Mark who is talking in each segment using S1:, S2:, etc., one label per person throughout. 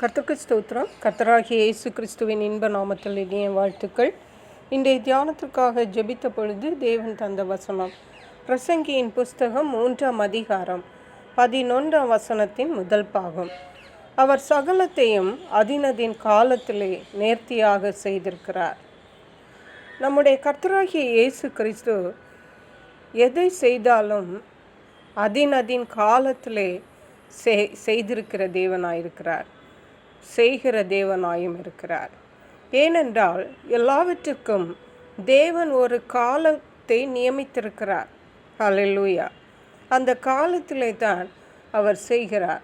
S1: கர்த்தருக்கு ஸ்தோத்திரம். கர்த்தராகிய இயேசு கிறிஸ்துவின் இன்ப நாமத்தில் இனிய வாழ்த்துக்கள். இன்றைய தியானத்திற்காக ஜெபித்த பொழுது தேவன் தந்த வசனம். பிரசங்கியின் புஸ்தகம் மூன்றாம் அதிகாரம் பதினொன்றாம் வசனத்தின் முதல் பாகம். அவர் சகலத்தையும் அதினதின் காலத்திலே நேர்த்தியாக செய்திருக்கிறார். நம்முடைய கர்த்தராகிய இயேசு கிறிஸ்து எதை செய்தாலும் அதினதின் காலத்திலே செய் செய்திருக்கிற தேவனாயிருக்கிறார். செய்கிற தேவனாயும் இருக்கிறார். ஏனென்றால் எல்லாவற்றுக்கும் தேவன் ஒரு காலத்தை நியமித்திருக்கிறார். ஹalleluya. அந்த காலத்திலே தான் அவர் செய்கிறார்.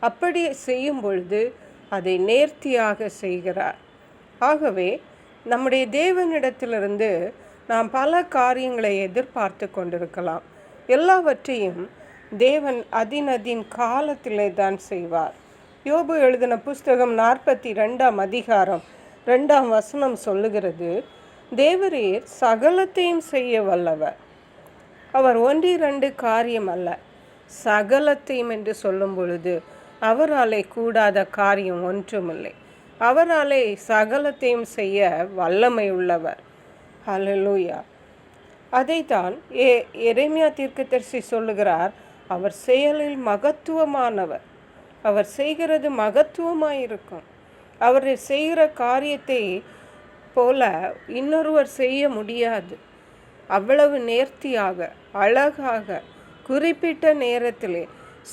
S1: அப்படி செய்யும் பொழுது அதை நேர்த்தியாக செய்கிறார். ஆகவே நம்முடைய தேவனிடத்திலிருந்து நாம் பல காரியங்களை எதிர்பார்த்து கொண்டிருக்கலாம். எல்லாவற்றையும் தேவன் அதினதின் காலத்திலே தான் செய்வார். யோபு எழுதின புஸ்தகம் நாற்பத்தி ரெண்டாம் அதிகாரம் ரெண்டாம் வசனம் சொல்லுகிறது தேவரீர் சகலத்தையும் செய்ய வல்லவர். அவர் ஒன்றிரண்டு காரியம் அல்ல. சகலத்தையும் என்று சொல்லும் பொழுது அவராலே கூடாத காரியம் ஒன்றுமில்லை. அவராலே சகலத்தையும் செய்ய வல்லமை உள்ளவர் ஹalleluya. அதைத்தான் ஏ எரேமியா தீர்க்கதரிசி சொல்லுகிறார் அவர் செயலில் மகத்துவமானவர். அவர் செய்கிறது மகத்துவமாயிருக்கும். அவர் செய்கிற காரியத்தை போல இன்னொருவர் செய்ய முடியாது. அவ்வளவு நேர்த்தியாக அழகாக குறிப்பிட்ட நேரத்திலே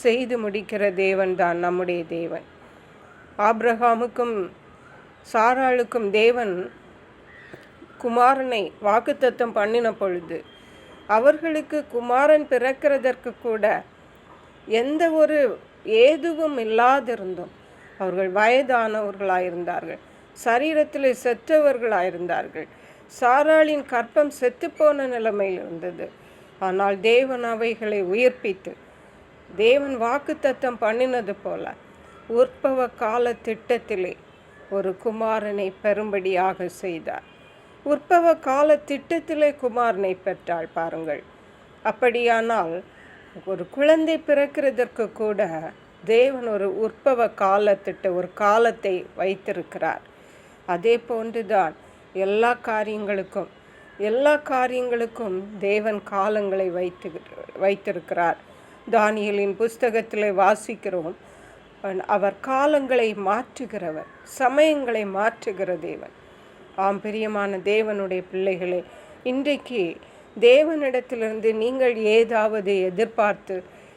S1: செய்து முடிக்கிற தேவன் தான் நம்முடைய தேவன். ஆப்ரஹாமுக்கும் சாராளுக்கும் தேவன் குமாரனை வாக்குத்தத்தம் பண்ணின பொழுது அவர்களுக்கு குமாரன் பிறக்கிறதற்கு கூட எந்த ஒரு ஏதுவும் இல்லாதிருந்தும் அவர்கள் வயதானவர்களாயிருந்தார்கள். சரீரத்தில் செற்றவர்களாயிருந்தார்கள். சாராளின் கற்பம் செத்துப்போன நிலைமையில் இருந்தது. ஆனால் தேவன் அவைகளை உயிர்ப்பித்து தேவன் வாக்குத்தத்தம் பண்ணினது போல உற்பவ கால திட்டத்திலே ஒரு குமாரனை பெறும்படியாக செய்தார். உற்பவ கால திட்டத்திலே குமாரனை பெற்றாள் பாருங்கள். அப்படியானால் ஒரு குழந்தை பிறக்கிறதற்கு கூட தேவன் ஒரு உற்பவ காலத்திட்ட ஒரு காலத்தை வைத்திருக்கிறார். அதே போன்றுதான் எல்லா காரியங்களுக்கும் எல்லா காரியங்களுக்கும் தேவன் காலங்களை வைத்து வைத்திருக்கிறார். தானியலின் புஸ்தகத்தில் வாசிக்கிறோம் அவர் காலங்களை மாற்றுகிறவர் சமயங்களை மாற்றுகிற தேவன். ஆம் பிரியமான தேவனுடைய பிள்ளைகளே இன்றைக்கு தேவனிடத்திலிருந்து நீங்கள் ஏதாவது எதிர்பார்த்து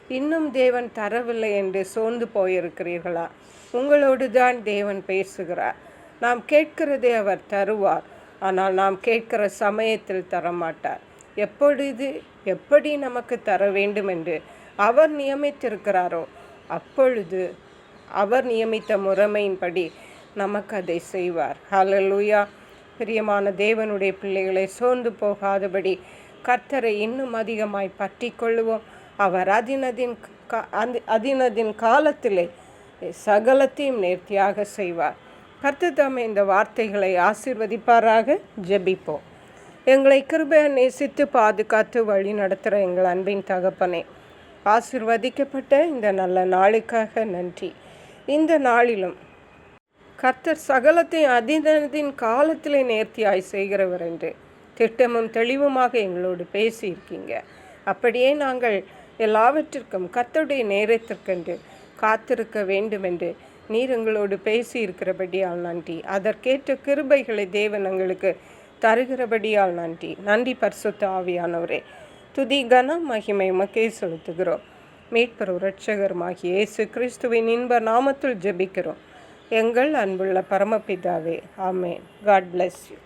S1: இன்னும் தேவன் தரவில்லை என்று சோர்ந்து போயிருக்கிறீர்களா? உங்களோடு தான் தேவன் பேசுகிறார். நாம் கேட்கிறதே அவர் தருவார். ஆனால் நாம் கேட்கிற சமயத்தில் தரமாட்டார். எப்பொழுது எப்படி நமக்கு தர வேண்டும் என்று அவர் நியமித்திருக்கிறாரோ அப்பொழுது அவர் நியமித்த முறைமையின்படி நமக்கு அதை செய்வார். ஹலலூயா பிரியமான தேவனுடைய பிள்ளைகளை சோர்ந்து போகாதபடி கர்த்தரை இன்னும் அதிகமாய் பற்றி கொள்ளுவோம் அவர் அதினதின் அதினதின் காலத்திலே சகலத்தையும் நேர்த்தியாக செய்வார். கர்த்தர் தாமே இந்த வார்த்தைகளை ஆசிர்வதிப்பாராக. ஜெபிப்போம். எங்களை கிருபை நேசித்து பாதுகாத்து வழி நடத்துகிற எங்கள் அன்பின் தகப்பனே ஆசிர்வதிக்கப்பட்ட இந்த நல்ல நாளுக்காக நன்றி. இந்த நாளிலும் கர்த்தர் சகலத்தையும் அதினதின் காலத்திலே நேர்த்தியாய் செய்கிறவர் என்று திட்டமும் தெளிவுமாக எங்களோடு பேசியிருக்கீங்க. அப்படியே நாங்கள் எல்லாவற்றிற்கும் கத்தோடைய நேரத்திற்கென்று காத்திருக்க வேண்டும் என்று நீர் எங்களோடு பேசியிருக்கிறபடியால் நன்றி. அதற்கேற்ற கிருபைகளை தேவன் எங்களுக்கு தருகிறபடியால் நன்றி. நன்றி பரிசுத்த ஆவியானவரே. துதி கன மகிமை மக்கே செலுத்துகிறோம். மீட்பர் இரட்சகருமாகிய இயேசு கிறிஸ்துவின் இன்ப நாமத்தில் ஜெபிக்கிறோம். எங்கள் அன்புள்ள பரமபிதாவே ஆமேன். God bless you